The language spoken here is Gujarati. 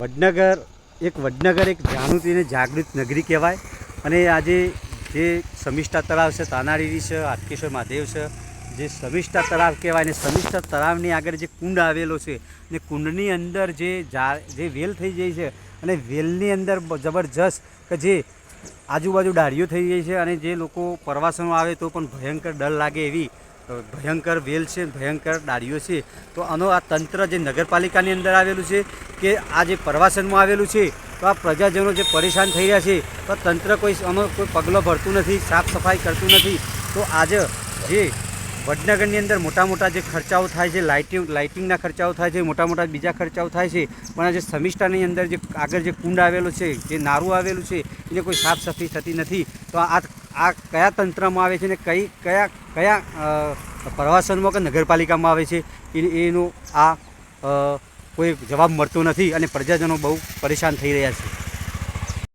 વડનગર, એક વડનગર એક જાગૃતિ અને જાગૃત નગરી કહેવાય. અને આજે જે સમિષ્ઠા તળાવ છે, તાનારીરી છે, હાટકેશ્વર મહાદેવ છે, જે સમિષ્ઠા તળાવ કહેવાય અને સમિષ્ઠા તળાવની આગળ જે કુંડ આવેલો છે અને કુંડની અંદર જે જા વેલ થઈ જાય છે, અને વેલની અંદર જબરજસ્ત કે જે આજુબાજુ ડાળીઓ થઈ ગઈ છે, અને જે લોકો પ્રવાસનો આવે તો પણ ભયંકર ડર લાગે એવી ભયંકર વેલ છે, ભયંકર ડાળીઓ છે. તો આનો આ તંત્ર જે નગરપાલિકાની અંદર આવેલું છે કે આ જે પ્રવાસનમાં આવેલું છે, તો આ પ્રજાજનો જે પરેશાન થઈ રહ્યા છે, તો તંત્ર કોઈ આનો કોઈ પગલો ભરતું નથી, સાફ સફાઈ કરતું નથી. તો આજે જે વડનગરની અંદર મોટા મોટા જે ખર્ચાઓ થાય છે, લાઇટિંગ, લાઇટિંગના ખર્ચાઓ થાય છે, મોટા મોટા બીજા ખર્ચાઓ થાય છે, પણ આ જે સમિષ્ટાની અંદર જે આગળ જે કુંડ આવેલો છે, જે નારું આવેલું છે, એને કોઈ સાફ સફાઈ થતી નથી. તો આ આ કયા તંત્રમાં આવે છે ને કઈ કયા કયા પ્રવાસનમાં કે નગરપાલિકામાં આવે છે એનો આ કોઈ જવાબ મળતો નથી અને પ્રજાજનો બહુ પરેશાન થઈ રહ્યા છે.